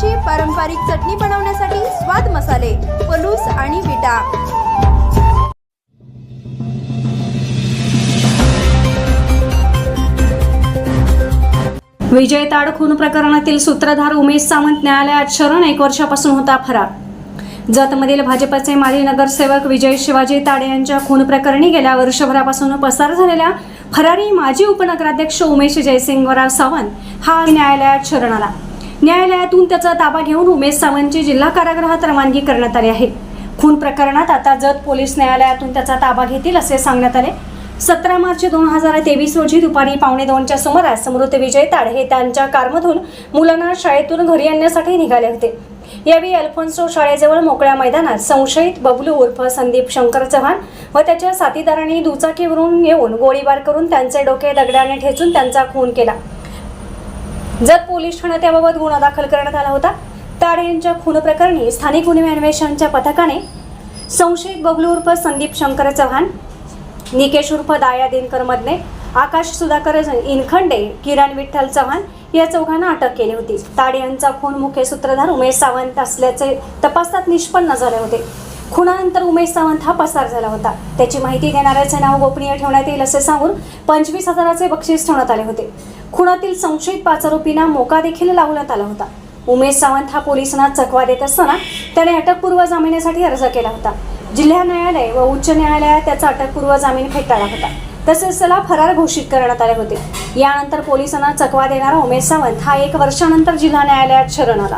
चवीची पारंपरिक चटणी बनवण्यासाठी स्वाद मसाले पलूस आणि विटा. विजय ताड खून प्रकरणातील सूत्रधार उमेश सावंत न्यायालयात शरण एक वर्षापासून होता फरार. जतमधील भाजपचे माजी नगरसेवक विजय शिवाजी ताडे यांच्या खून प्रकरणी गेल्या वर्षभरापासून पसार झालेल्या फरारी माजी उपनगराध्यक्ष उमेश जयसिंगराव सावंत हा न्यायालयात शरण आला. न्यायालयातून त्याचा ताबा घेऊन उमेश सावंतची जिल्हा कारागृहात रवानगी करण्यात आली आहे. खून प्रकरणात आता जत पोलीस न्यायालयातून त्याचा ताबा घेतील असे सांगण्यात आले. सतरा मार्च दोन हजार तेवीस रोजी दुपारी पावणे दोनच्या सुमारास समृद्ध विजय ताड हे त्यांच्या कारमधून मुलांना शाळेतून घरी आणण्यासाठी निघाले होते. यावेळी अल्फोन्सो शाळेजवळ मोकळ्या मैदानात संशयित बबलू उर्फ संदीप शंकर चव्हाण व त्याच्या साथीदारांनी दुचाकीवरून येऊन गोळीबार करून त्यांचे डोके दगडाने ठेचून त्यांचा खून केला. जत पोलीस ठाण्यात याबाबत गुन्हा दाखल करण्यात आला होता ताडे यांच्या खून प्रकरणी स्थानिक गुन्हे अन्वेषणच्या पथकाने संशयित बबलू उर्फ संदीप शंकर चव्हाण निकेश उर्फ दाया दिनकर मदने आकाश सुधाकर इनखंडे किरण विठ्ठल चव्हाण या चौघांना अटक केली होती. ताडे यांचा खून मुख्य सूत्रधार उमेश सावंत असल्याचे तपासात निष्पन्न झाले होते. खुनानंतर उमेश सावंत हा पसार झाला होता. त्याची माहिती देणाऱ्याचे नाव गोपनीय ठेवण्यात येईल असे सांगून पंचवीस हजाराचे बक्षीस ठेवण्यात आले होते. खुनातील संशयित पाच आरोपींना मोका देखील लावण्यात आला होता. उमेश सावंत हा पोलिसांना चकवा देत असताना त्याने अटकपूर्व जामिनासाठी अर्ज केला होता. जिल्हा न्यायालय व उच्च न्यायालयात त्याचा अटकपूर्व जामीन फेटाळला होता. तसेच त्याला फरार घोषित करण्यात आले होते. यानंतर पोलिसांना चकवा देणारा उमेश सावंत हा एक वर्षानंतर जिल्हा न्यायालयात शरण आला.